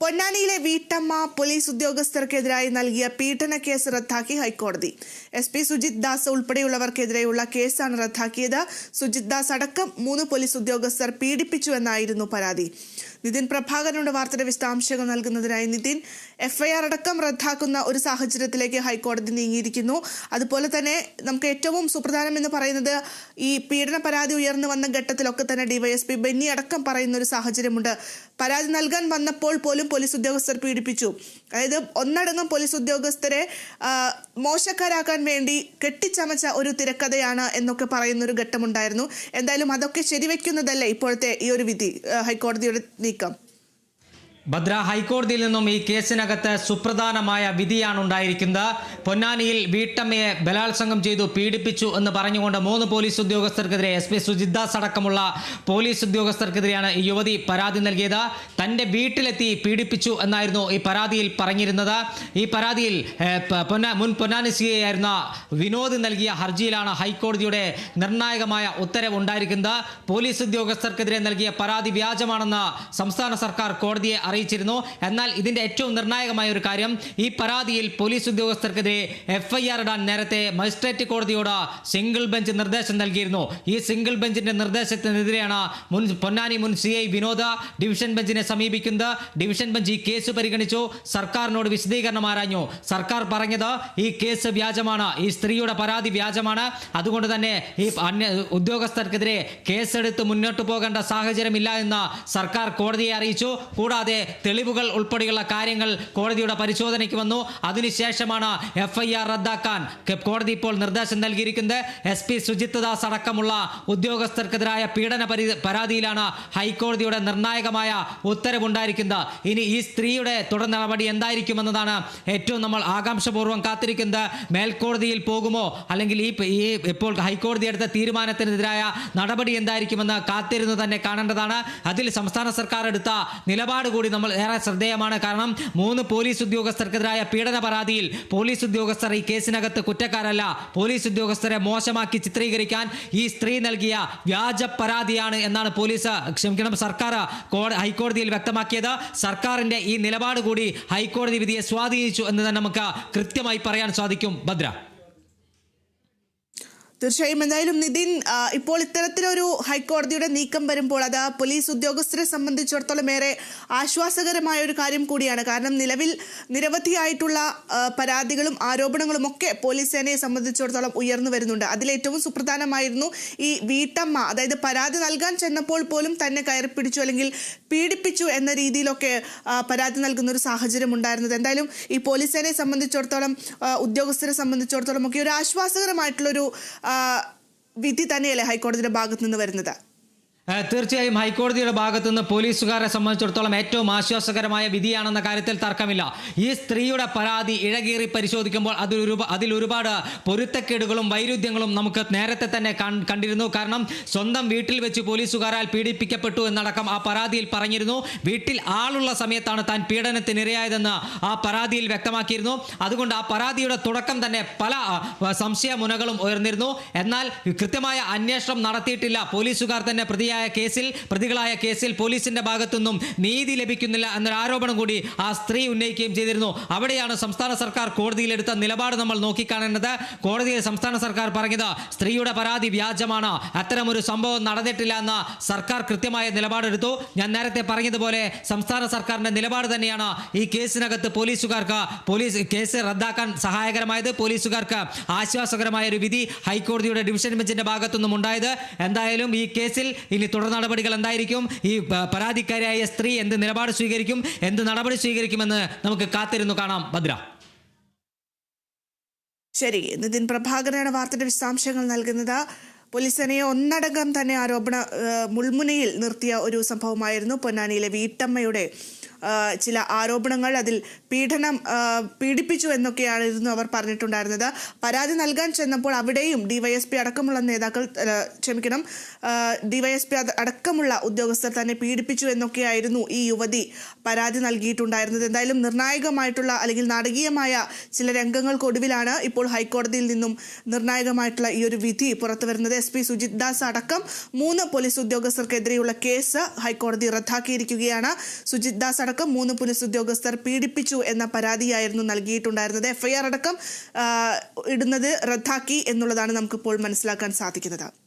പൊന്നാനിയിലെ വീട്ടമ്മ പോലീസ് ഉദ്യോഗസ്ഥർക്കെതിരായി നൽകിയ പീഡന കേസ് റദ്ദാക്കി ഹൈക്കോടതി. എസ് പി സുജിത് ദാസ് ഉൾപ്പെടെയുള്ളവർക്കെതിരെയുള്ള കേസാണ് റദ്ദാക്കിയത്. സുജിത് ദാസ് അടക്കം മൂന്ന് പോലീസ് ഉദ്യോഗസ്ഥർ പീഡിപ്പിച്ചുവെന്നായിരുന്നു പരാതി. നിതിൻ പ്രഭാകരനുടെ വാർത്തയുടെ വിശദാംശങ്ങൾ നൽകുന്നതിനായി നിതിൻ എഫ്ഐആർ അടക്കം റദ്ദാക്കുന്ന ഒരു സാഹചര്യത്തിലേക്ക് ഹൈക്കോടതി നീങ്ങിയിരിക്കുന്നു. അതുപോലെ തന്നെ നമുക്ക് ഏറ്റവും സുപ്രധാനം എന്ന് പറയുന്നത് ഈ പീഡന പരാതി ഉയർന്നു വന്ന ഘട്ടത്തിലൊക്കെ തന്നെ ഡിവൈഎസ്പി ബെന്നി അടക്കം പറയുന്ന ഒരു സാഹചര്യമുണ്ട്. പരാതി നൽകാൻ വന്നപ്പോൾ പോലും പോലീസ് ഉദ്യോഗസ്ഥർ പീഡിപ്പിച്ചു. അതായത് ഒന്നടങ്കം പോലീസ് ഉദ്യോഗസ്ഥരെ മോശക്കാരാക്കാൻ വേണ്ടി കെട്ടിച്ചമച്ച ഒരു തിരക്കഥയാണ് എന്നൊക്കെ പറയുന്ന ഒരു ഘട്ടമുണ്ടായിരുന്നു. എന്തായാലും അതൊക്കെ ശരിവെക്കുന്നതല്ലേ ഇപ്പോഴത്തെ ഈ ഒരു വിധി ഹൈക്കോടതിയുടെ നീക്കം? ഭദ്ര ഹൈക്കോടതിയിൽ നിന്നും ഈ കേസിനകത്ത് സുപ്രധാനമായ വിധിയാണ് ഉണ്ടായിരിക്കുന്നത്. പൊന്നാനിയിൽ വീട്ടമ്മയെ ബലാത്സംഗം ചെയ്തു പീഡിപ്പിച്ചു എന്ന് പറഞ്ഞുകൊണ്ട് മൂന്ന് പോലീസ് ഉദ്യോഗസ്ഥർക്കെതിരെ എസ് പി സുജിദാസ് അടക്കമുള്ള പോലീസ് ഉദ്യോഗസ്ഥർക്കെതിരെയാണ് ഈ യുവതി പരാതി നൽകിയത്. തന്റെ വീട്ടിലെത്തി പീഡിപ്പിച്ചു എന്നായിരുന്നു ഈ പരാതിയിൽ പറഞ്ഞിരുന്നത്. ഈ പരാതിയിൽ മുൻ പൊന്നാനി സി ആയിരുന്ന വിനോദ് നൽകിയ ഹർജിയിലാണ് ഹൈക്കോടതിയുടെ നിർണായകമായ ഉത്തരവ് ഉണ്ടായിരിക്കുന്നത് പോലീസ് ഉദ്യോഗസ്ഥർക്കെതിരെ നൽകിയ പരാതി വ്യാജമാണെന്ന് സംസ്ഥാന സർക്കാർ കോടതിയെ അറിയിച്ചിരുന്നു. എന്നാൽ ഇതിന്റെ ഏറ്റവും നിർണായകമായ ഒരു കാര്യം ഈ പരാതിയിൽ പോലീസ് ഉദ്യോഗസ്ഥർക്കെതിരെ എഫ്ഐആർ ഇടാൻ നേരത്തെ മജിസ്ട്രേറ്റ് കോടതിയോട് സിംഗിൾ ബെഞ്ച് നിർദ്ദേശം നൽകിയിരുന്നു. ഈ സിംഗിൾ ബെഞ്ചിന്റെ നിർദ്ദേശത്തിനെതിരെയാണ് മുൻ പൊന്നാനി മുൻ സി ഐ വിനോദ ഡിവിഷൻ ബെഞ്ചിനെ സമീപിക്കുന്നത്. ഡിവിഷൻ ബെഞ്ച് ഈ കേസ് പരിഗണിച്ചു. സർക്കാരിനോട് വിശദീകരണം ആരാഞ്ഞു. സർക്കാർ പറഞ്ഞത് ഈ കേസ് വ്യാജമാണ്. ഈ സ്ത്രീയുടെ പരാതി വ്യാജമാണ്. അതുകൊണ്ട് തന്നെ ഈ അന്യ ഉദ്യോഗസ്ഥർക്കെതിരെ കേസെടുത്ത് മുന്നോട്ട് പോകേണ്ട സാഹചര്യമില്ല എന്ന് സർക്കാർ കോടതിയെ അറിയിച്ചു. കൂടാതെ തെളിവുകൾ ഉൾപ്പെടെയുള്ള കാര്യങ്ങൾ കോടതിയുടെ പരിശോധനയ്ക്ക് വന്നു. അതിനുശേഷമാണ് എഫ് ഐ ആർ റദ്ദാക്കാൻ കോടതി ഇപ്പോൾ നിർദ്ദേശം നൽകിയിരിക്കുന്നത് എസ് പി സുജിത് ദാസ് അടക്കമുള്ള ഉദ്യോഗസ്ഥർക്കെതിരായ പീഡന പരി- പരാതിയിലാണ് ഹൈക്കോടതിയുടെ നിർണായകമായ ഉത്തരവുണ്ടായിരിക്കുന്നത്. ഇനി ഈ സ്ത്രീയുടെ തുടർ നടപടി എന്തായിരിക്കുമെന്നതാണ് ഏറ്റവും നമ്മൾ ആകാംക്ഷപൂർവം കാത്തിരിക്കുന്നത്. മേൽക്കോടതിയിൽ പോകുമോ? അല്ലെങ്കിൽ ഈ ഇപ്പോൾ ഹൈക്കോടതി എടുത്ത തീരുമാനത്തിനെതിരായ നടപടി എന്തായിരിക്കുമെന്ന് കാത്തിരുന്ന് തന്നെ കാണേണ്ടതാണ്. അതിൽ സംസ്ഥാന സർക്കാർ എടുത്ത നിലപാട് കൂടി നമ്മൾ ഏറെ ശ്രദ്ധേയമാണ്. കാരണം മൂന്ന് പോലീസ് ഉദ്യോഗസ്ഥർക്കെതിരായ പീഡന പരാതിയിൽ പോലീസ് ഉദ്യോഗസ്ഥർ ഈ കേസിനകത്ത് കുറ്റക്കാരല്ല. പോലീസ് ഉദ്യോഗസ്ഥരെ മോശമാക്കി ചിത്രീകരിക്കാൻ ഈ സ്ത്രീ നൽകിയ വ്യാജ പരാതിയാണ് എന്നാണ് പോലീസ് ക്ഷമിക്കണം സർക്കാർ ഹൈക്കോടതിയിൽ വ്യക്തമാക്കിയത്. സർക്കാരിന്റെ ഈ നിലപാട് കൂടി ഹൈക്കോടതി വിധിയെ സ്വാധീനിച്ചു എന്ന് തന്നെ നമുക്ക് കൃത്യമായി പറയാൻ സാധിക്കും. ഭദ്ര. തീർച്ചയായും. എന്തായാലും നിതിൻ ഇപ്പോൾ ഇത്തരത്തിലൊരു ഹൈക്കോടതിയുടെ നീക്കം വരുമ്പോൾ അത് പോലീസ് ഉദ്യോഗസ്ഥരെ സംബന്ധിച്ചിടത്തോളം ഏറെ ആശ്വാസകരമായ ഒരു കാര്യം കൂടിയാണ്. കാരണം നിലവിൽ നിരവധിയായിട്ടുള്ള പരാതികളും ആരോപണങ്ങളും ഒക്കെ പോലീസ് സേനയെ സംബന്ധിച്ചിടത്തോളം ഉയർന്നു വരുന്നുണ്ട്. അതിലേറ്റവും സുപ്രധാനമായിരുന്നു ഈ വീട്ടമ്മ അതായത് പരാതി നൽകാൻ ചെന്നപ്പോൾ പോലും തന്നെ കയറി പിടിച്ചു അല്ലെങ്കിൽ പീഡിപ്പിച്ചു എന്ന രീതിയിലൊക്കെ പരാതി നൽകുന്ന ഒരു സാഹചര്യം ഉണ്ടായിരുന്നത്. എന്തായാലും ഈ പോലീസ് സേനയെ സംബന്ധിച്ചിടത്തോളം ഉദ്യോഗസ്ഥരെ സംബന്ധിച്ചിടത്തോളം ഒക്കെ ഒരു ആശ്വാസകരമായിട്ടുള്ളൊരു വിധി തന്നെയല്ലേ ഹൈക്കോടതിയുടെ ഭാഗത്തു നിന്ന് വരുന്നത്? തീർച്ചയായും ഹൈക്കോടതിയുടെ ഭാഗത്തുനിന്ന് പോലീസുകാരെ സംബന്ധിച്ചിടത്തോളം ഏറ്റവും ആശ്വാസകരമായ വിധിയാണെന്ന കാര്യത്തിൽ തർക്കമില്ല. ഈ സ്ത്രീയുടെ പരാതി ഇഴകീറി പരിശോധിക്കുമ്പോൾ അതിൽ ഒരുപാട് പൊരുത്തക്കേടുകളും വൈരുദ്ധ്യങ്ങളും നമുക്ക് നേരത്തെ തന്നെ കണ്ടിരുന്നു. കാരണം സ്വന്തം വീട്ടിൽ വെച്ച് പോലീസുകാരാൽ പീഡിപ്പിക്കപ്പെട്ടു എന്നടക്കം ആ പരാതിയിൽ പറഞ്ഞിരുന്നു. വീട്ടിൽ ആളുള്ള സമയത്താണ് താൻ പീഡനത്തിനിരയായതെന്ന് ആ പരാതിയിൽ വ്യക്തമാക്കിയിരുന്നു. അതുകൊണ്ട് ആ പരാതിയുടെ തുടക്കം തന്നെ പല സംശയമുനകളും ഉയർന്നിരുന്നു. എന്നാൽ കൃത്യമായ അന്വേഷണം നടത്തിയിട്ടില്ല. പോലീസുകാർ തന്നെ പ്രതിയായ കേസിൽ പ്രതികളായ കേസിൽ പോലീസിന്റെ ഭാഗത്തുനിന്നും നീതി ലഭിക്കുന്നില്ല എന്നൊരു ആരോപണം കൂടി ആ സ്ത്രീ ഉന്നയിക്കുകയും ചെയ്തിരുന്നു. അവിടെയാണ് സംസ്ഥാന സർക്കാർ കോടതിയിലെടുത്ത നിലപാട് നമ്മൾ നോക്കിക്കാണേണ്ടത് കോടതിയിൽ സംസ്ഥാന സർക്കാർ പറഞ്ഞത് സ്ത്രീയുടെ പരാതി വ്യാജമാണ്. അത്തരമൊരു സംഭവം നടന്നിട്ടില്ല എന്ന സർക്കാർ കൃത്യമായ നിലപാടെടുത്തു. ഞാൻ നേരത്തെ പറഞ്ഞതുപോലെ സംസ്ഥാന സർക്കാരിന്റെ നിലപാട് തന്നെയാണ് ഈ കേസിനകത്ത് പോലീസുകാർക്ക് പോലീസ് കേസ് റദ്ദാക്കാൻ സഹായകരമായത്. പോലീസുകാർക്ക് ആശ്വാസകരമായ ഒരു വിധി ഹൈക്കോടതിയുടെ ഡിവിഷൻ ബെഞ്ചിന്റെ ഭാഗത്തുനിന്നും ഉണ്ടായത് എന്തായാലും ഈ കേസിൽ ഇനി തുടർ നടപടികൾ എന്തായിരിക്കും? ഈ പരാതിക്കാരിയായ സ്ത്രീ എന്ത് നിലപാട് സ്വീകരിക്കും? എന്ത് നടപടി സ്വീകരിക്കുമെന്ന് നമുക്ക് കാത്തിരുന്നു കാണാം. ഭദ്ര. ശരി. നിതിൻ പ്രഭാകരനാണ് വാർത്തയുടെ വിശദാംശങ്ങൾ നൽകുന്നത്. പോലീസ് സേനയെ ഒന്നടങ്കം തന്നെ ആരോപണ മുൾമുനയിൽ നിർത്തിയ ഒരു സംഭവമായിരുന്നു പൊന്നാനിയിലെ വീട്ടമ്മയുടെ ചില ആരോപണങ്ങൾ അതിൽ പീഡനം പീഡിപ്പിച്ചു എന്നൊക്കെയായിരുന്നു അവർ പറഞ്ഞിട്ടുണ്ടായിരുന്നത്. പരാതി നൽകാൻ ചെന്നപ്പോൾ അവിടെയും ഡിവൈഎസ്പി അടക്കമുള്ള നേതാക്കൾ ക്ഷമിക്കണം ഡിവൈഎസ്പി അടക്കമുള്ള ഉദ്യോഗസ്ഥർ തന്നെ പീഡിപ്പിച്ചു എന്നൊക്കെയായിരുന്നു ഈ യുവതി പരാതി നൽകിയിട്ടുണ്ടായിരുന്നത്. എന്തായാലും നിർണായകമായിട്ടുള്ള അല്ലെങ്കിൽ നാടകീയമായ ചില രംഗങ്ങൾക്കൊടുവിലാണ് ഇപ്പോൾ ഹൈക്കോടതിയിൽ നിന്നും നിർണായകമായിട്ടുള്ള ഈ ഒരു വിധി പുറത്തു വരുന്നത്. എസ് പി സുജിത് ദാസ് അടക്കം മൂന്ന് പോലീസ് ഉദ്യോഗസ്ഥർക്കെതിരെയുള്ള കേസ് ഹൈക്കോടതി റദ്ദാക്കിയിരിക്കുകയാണ്. സുജിത് ദാസ് അടക്കം അടക്കം മൂന്ന് പോലീസ് ഉദ്യോഗസ്ഥർ പീഡിപ്പിച്ചു എന്ന പരാതിയായിരുന്നു നൽകിയിട്ടുണ്ടായിരുന്നത്. എഫ്ഐആർ അടക്കം ഇടുന്നത് റദ്ദാക്കി എന്നുള്ളതാണ് നമുക്കിപ്പോൾ മനസ്സിലാക്കാൻ സാധിക്കുന്നത്.